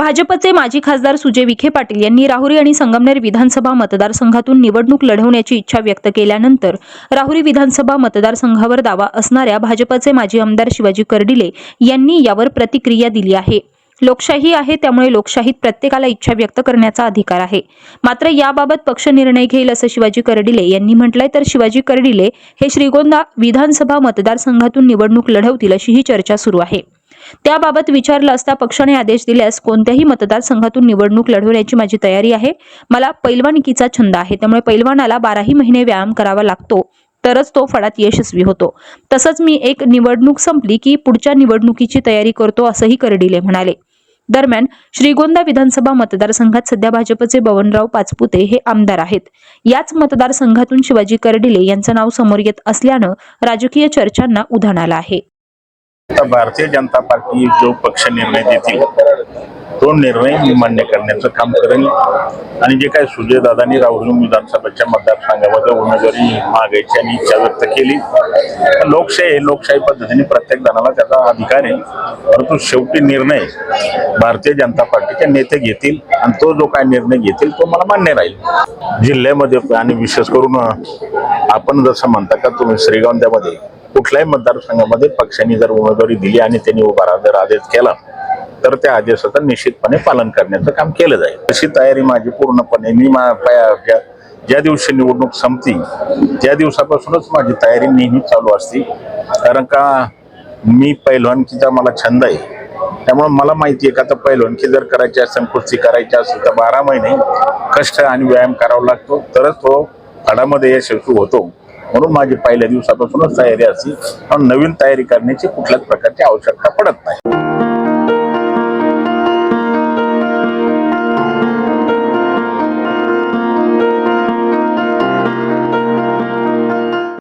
भाजपचे माजी खासदार सुजय विखे पाटील यांनी राहुरी आणि संगमनेर विधानसभा मतदारसंघातून निवडणूक लढवण्याची इच्छा व्यक्त केल्यानंतर राहुरी विधानसभा मतदारसंघावर दावा असणाऱ्या भाजपचे माजी आमदार शिवाजी कर्डिले यांनी यावर प्रतिक्रिया दिली आहे. लोकशाही आहे त्यामुळे लोकशाहीत प्रत्येकाला इच्छा व्यक्त करण्याचा अधिकार आहे. मात्र याबाबत पक्ष निर्णय घेईल असं शिवाजी कर्डिले यांनी म्हटलंय तर शिवाजी कर्डिले हे श्रीगोंदा विधानसभा मतदारसंघातून निवडणूक लढवतील अशीही चर्चा सुरू आहे. त्याबाबत विचारलं असता पक्षाने आदेश दिल्यास कोणत्याही मतदारसंघातून निवडणूक लढवण्याची माझी तयारी आहे. मला पैलवानिकीचा छंद आहे. त्यामुळे पैलवानाला बाराही महिने व्यायाम करावा लागतो. तरच तो फळात यशस्वी होतो. तसंच मी एक निवडणूक संपली की पुढच्या निवडणुकीची तयारी करतो असंही कर्डिले म्हणाले. दरम्यान श्रीगोंदा विधानसभा मतदारसंघात सध्या भाजपचे बवनराव पाचपुते हे आमदार आहेत. याच मतदारसंघातून शिवाजी कर्डिले यांचं नाव समोर येत असल्यानं राजकीय चर्चांना उधाण आलं आहे. आता भारतीय जनता पार्टी जो पक्ष निर्णय देतील तो निर्णय मी मान्य करण्याचं काम करेन. आणि जे काय सुजयदादांनी राहुरी विधानसभेच्या मतदारसंघामध्ये उमेदवारी मागायची आणि इच्छा व्यक्त केली लोकशाही लोकशाही पद्धतीने प्रत्येक जणाला त्याचा अधिकार आहे. परंतु शेवटी निर्णय भारतीय जनता पार्टीचे नेते घेतील आणि तो जो काय निर्णय घेतील तो मला मान्य राहील. जिल्ह्यामध्ये आणि विशेष करून आपण जसं म्हणता का तुम्ही श्रीगोंद्यामध्ये कुठल्याही मतदारसंघामध्ये पक्षाने जर उमेदवारी दिली आणि त्यांनी उभा जर आदेश केला तर त्या आदेशाचं निश्चितपणे पालन करण्याचं काम केलं जाईल. तशी तयारी माझी पूर्णपणे मी मा- पया- ज्या- ज्या दिवशी निवडणूक संपती त्या दिवसापासूनच माझी तयारी नेहमी चालू असते. कारण का मी पैलवानकीचा मला छंद आहे. त्यामुळे मला माहिती आहे का तर पैलवानकी जर करायची असेल कुस्ती करायची असेल तर बारा महिने कष्ट आणि व्यायाम करावा लागतो. तरच तो फडामध्ये यशस्वी होतो. म्हणून माझी पहिल्या दिवसापासूनच तयारी असते पण नवीन तयारी करण्याची कुठल्याच प्रकारची आवश्यकता पडत नाही.